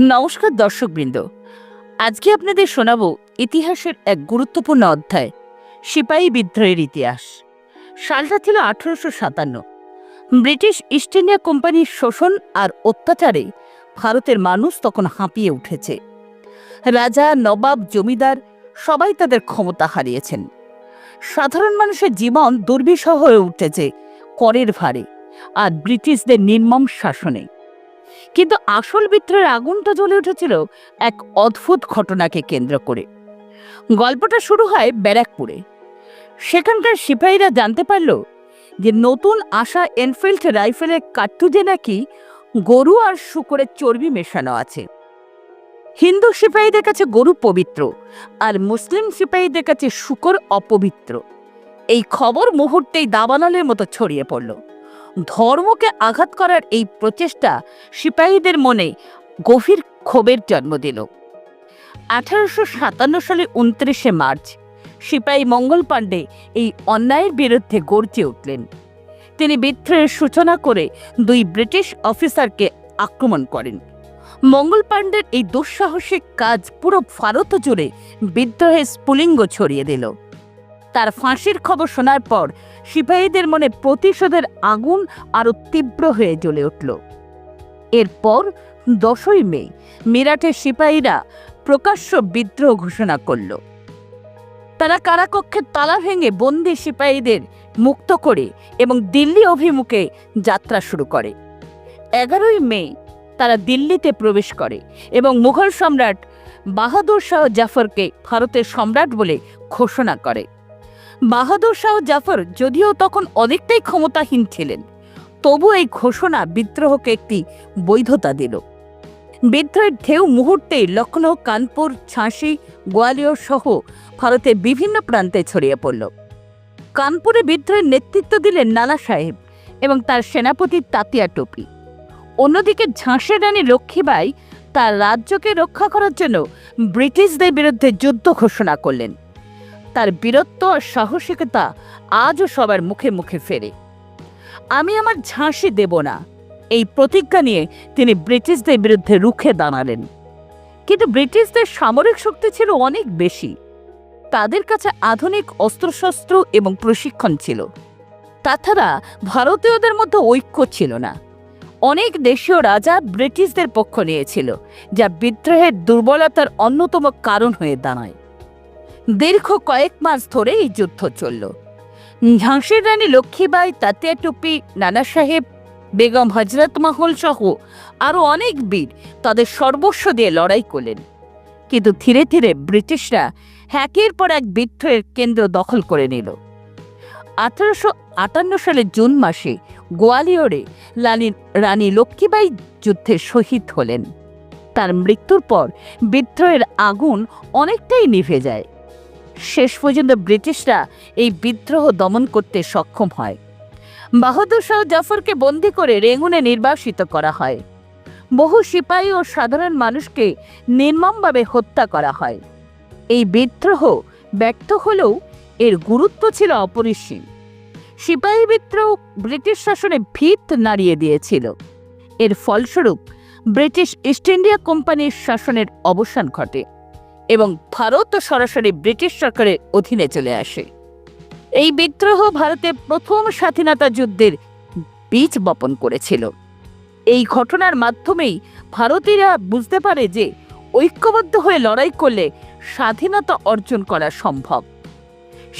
নমস্কার দর্শকবৃন্দ। আজকে আপনাদের শোনাবো ইতিহাসের এক গুরুত্বপূর্ণ অধ্যায়, সিপাহী বিদ্রোহের ইতিহাস। সালটা ছিল আঠারোশো সাতান্ন। ব্রিটিশ ইস্ট ইন্ডিয়া কোম্পানির শোষণ আর অত্যাচারে ভারতের মানুষ তখন হাঁপিয়ে উঠেছে। রাজা, নবাব, জমিদার সবাই তাদের ক্ষমতা হারিয়েছেন। সাধারণ মানুষের জীবন দুর্বিষহ হয়ে উঠেছে করের ভারে আর ব্রিটিশদের নির্মম শাসনে। কিন্তু আসল বিদ্রোহের আগুনটা জ্বলে উঠেছিল এক অদ্ভুত ঘটনাকে কেন্দ্র করে। গল্পটা শুরু হয় ব্যারাকপুরে। সেখানকার সিপাহীরা জানতে পারল যে নতুন আসা এনফিল্ড রাইফেলের কার্তুজে নাকি গরু আর শুকরের চর্বি মেশানো আছে। হিন্দু সিপাহীদের কাছে গরু পবিত্র আর মুসলিম সিপাহীদের কাছে শুকর অপবিত্র। এই খবর মুহূর্তেই দাবানলের মতো ছড়িয়ে পড়ল। ধর্মকে আঘাত করার এই প্রচেষ্টা সিপাহীদের মনে গভীর ক্ষোভের জন্ম দিল। আঠারোশো সাতান্ন সালে উনত্রিশে মার্চ সিপাহী মঙ্গল পাণ্ডে এই অন্যায়ের বিরুদ্ধে গর্জে উঠলেন। তিনি বিদ্রোহের সূচনা করে দুই ব্রিটিশ অফিসারকে আক্রমণ করেন। মঙ্গল পাণ্ডের এই দুঃসাহসিক কাজ পুরো ভারত জুড়ে বিদ্রোহের স্ফুলিঙ্গ ছড়িয়ে দিল। তার ফাঁসির খবর শোনার পর সিপাহীদের মনে প্রতিশোধের আগুন আরও তীব্র হয়ে জ্বলে উঠল। এরপর দশই মে মিরাটের সিপাহীরা প্রকাশ্য বিদ্রোহ ঘোষণা করল। তারা কারাকক্ষের তালা ভেঙে বন্দি সিপাহীদের মুক্ত করে এবং দিল্লি অভিমুখে যাত্রা শুরু করে। এগারোই মে তারা দিল্লিতে প্রবেশ করে এবং মুঘল সম্রাট বাহাদুর শাহ জাফরকে ভারতের সম্রাট বলে ঘোষণা করে। বাহাদুর শাহ জাফর যদিও তখন অনেকটাই ক্ষমতাহীন ছিলেন তবু এই ঘোষণা বিদ্রোহকে একটি বৈধতা দিল। বিদ্রোহের ঢেউ মুহূর্তেই লখনৌ কানপুর, ঝাঁসি, গোয়ালিয়র সহ ভারতের বিভিন্ন প্রান্তে ছড়িয়ে পড়ল। কানপুরে বিদ্রোহের নেতৃত্ব দিলেন নানা সাহেব এবং তার সেনাপতি তাতিয়া টুপি। অন্যদিকে ঝাঁসির রানী লক্ষ্মীবাই তার রাজ্যকে রক্ষা করার জন্য ব্রিটিশদের বিরুদ্ধে যুদ্ধ ঘোষণা করলেন। তার বীরত্ব আর সাহসিকতা আজও সবার মুখে মুখে ফেরে। আমি আমার ঝাঁসি দেব না। এই প্রতিজ্ঞা নিয়ে তিনি ব্রিটিশদের বিরুদ্ধে রুখে দাঁড়ালেন। কিন্তু ব্রিটিশদের সামরিক শক্তি ছিল অনেক বেশি। তাদের কাছে আধুনিক অস্ত্রশস্ত্র এবং প্রশিক্ষণ ছিল। তাছাড়া ভারতীয়দের মধ্যে ঐক্য ছিল না। অনেক দেশীয় রাজা ব্রিটিশদের পক্ষ নিয়েছিল, যা বিদ্রোহের দুর্বলতার অন্যতম কারণ হয়ে দাঁড়ায়। দীর্ঘ কয়েক মাস ধরে এই যুদ্ধ চলল। ঝাঁসির রানী লক্ষ্মীবাই তাতিয়া টুপি, নানা সাহেব, বেগম হজরত মহল সহ আরও অনেক বীর তাদের সর্বস্ব দিয়ে লড়াই করলেন। কিন্তু ধীরে ধীরে ব্রিটিশরা হ্যাকের পর এক বিদ্রোহের কেন্দ্র দখল করে নিল। আঠারোশো আটান্ন সালের জুন মাসে গোয়ালিয়রে রানী রানী লক্ষ্মীবাই যুদ্ধে শহীদ হলেন। তার মৃত্যুর পর বিদ্রোহের আগুন অনেকটাই নিভে যায়। শেষ পর্যন্ত ব্রিটিশরা এই বিদ্রোহ দমন করতে সক্ষম হয়। বাহাদুর শাহ জাফরকে বন্দি করে রেঙ্গুনে নির্বাসিত করা হয়। বহু সিপাহী ও সাধারণ মানুষকে নির্মমভাবে হত্যা করা হয়। এই বিদ্রোহ ব্যর্থ হলেও এর গুরুত্ব ছিল অপরিসীম। সিপাহী বিদ্রোহ ব্রিটিশ শাসনে ভিত নাড়িয়ে দিয়েছিল। এর ফলস্বরূপ ব্রিটিশ ইস্ট ইন্ডিয়া কোম্পানির শাসনের অবসান ঘটে। এবং ভারত সরাসরি ব্রিটিশ সরকারের অধীনে চলে আসে। এই বিদ্রোহ ভারতের প্রথম স্বাধীনতা যুদ্ধের বীজ বপন করেছিল। এই ঘটনার মাধ্যমেই ভারতীয়রা বুঝতে পারে যে ঐক্যবদ্ধ হয়ে লড়াই করলে স্বাধীনতা অর্জন করা সম্ভব।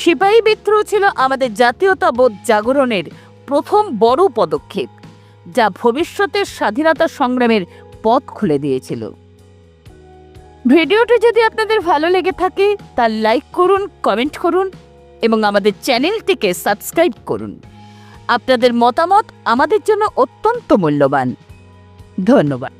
সিপাহী বিদ্রোহ ছিল আমাদের জাতীয়তাবোধ জাগরণের প্রথম বড় পদক্ষেপ, যা ভবিষ্যতের স্বাধীনতা সংগ্রামের পথ খুলে দিয়েছিল। ভিডিওটি যদি আপনাদের ভালো লেগে থাকে তা লাইক করুন, কমেন্ট করুন এবং আমাদের চ্যানেলটিকে সাবস্ক্রাইব করুন। আপনাদের মতামত আমাদের জন্য অত্যন্ত মূল্যবান। ধন্যবাদ।